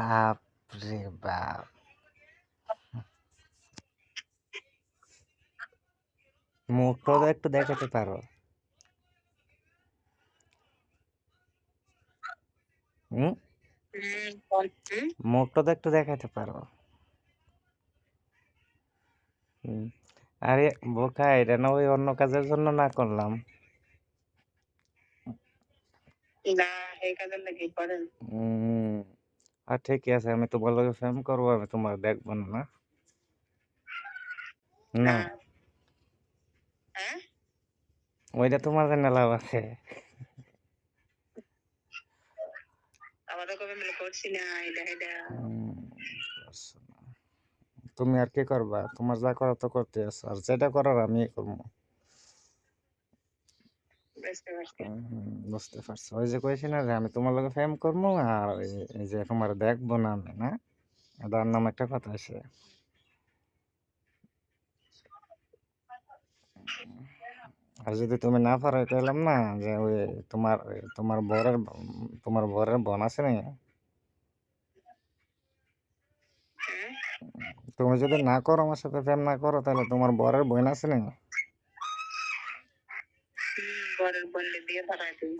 বাপরে বাপ মুখটা তো একটু দেখাতে পারো হুম মুখটা তো একটু দেখাতে পারো। আরে বোকা এটা না ওই অন্য কাজের জন্য না করলাম না এই কাজের লাগি করেন আর ঠিকই আছে আমি তোমার লগে ফেম করব আমি তোমার দেখব না না? হ্যাঁ। হ্যাঁ? ওইটা তোমার জন্য লাভ আছে। তুমি আর কি করবা? তোমার যা করার তো করতে আর যেটা করার আমি করব। বুঝতে পারছি। বুঝতে পারছ। ওই যে কইছি না যে আমি তোমার লগে ফেম করব আর এই- যে তোমার দেখব না আমি না? এটার নাম একটা কথা আছে। আর যদি তুমি না পারো কইলাম না যে ওই তোমার তোমার বরের তোমার বরের বোন আছে না তুমি যদি না করো আমার সাথে প্রেম না করো তাহলে তোমার বরের বোন আছে না বরের দিব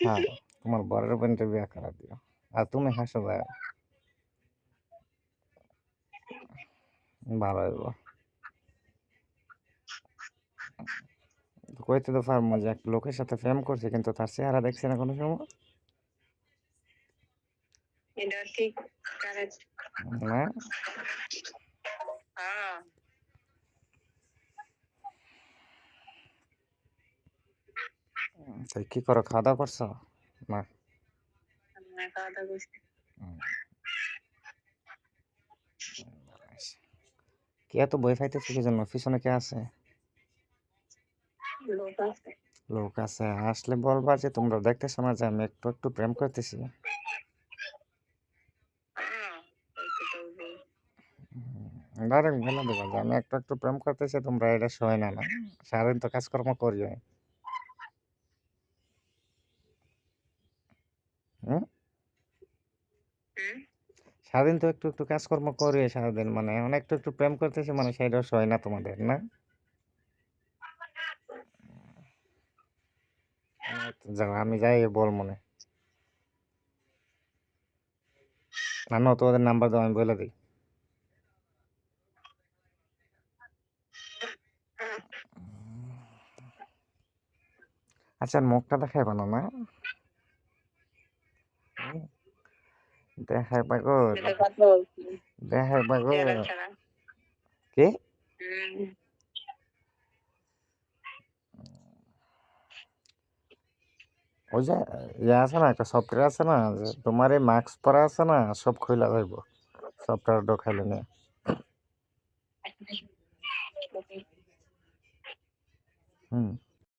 হ্যাঁ তোমার বরের বোনটা বিয়ে করা দিও আর তুমি হাসো ভাই। ভালো হইব। কইতে তো পারব যে এক লোকের সাথে প্রেম করছে কিন্তু তার চেহারা দেখছে না কোনো সময়। এটা ঠিক কারেক্ট না হ্যাঁ? তাই কি করো খাওয়া দাওয়া করছ? না? খাওয়া দাওয়া করছি কে এত বই ফাইতেছে কি জন্য পিছনে কে আছে? লোক আছে। আসলে বলবা যে তোমরা দেখতেছো না যে আমি একটু একটু প্রেম করতেছি? ডাইরেক্ট বলে দেবো যে আমি একটু একটু প্রেম করতেছি তোমরা এটা সয় না না। সারাদিন তো কাজকর্ম করি হুম? সারাদিন তো একটু একটু কাজকর্ম করি সারাদিন মানে এখন একটু একটু প্রেম করতেছি মানে সেটা সয় না তোমাদের না? যাও আমি যাই বল মনে। না না তোমাদের নাম্বার দাও আমি বলে দিই। আচ্ছা মুখটা দেখাইবা না না হুম, দেখাইবা গো চেহারা ছাড়া কি? ওই যে ইয়ে আছে না একটা সফটওয়্যার আছে না তোমার এই মাস্ক পরা আছে না সব খুইলা যাইব সফটওয়্যার ঢোকাইলে নিয়ে। হুম।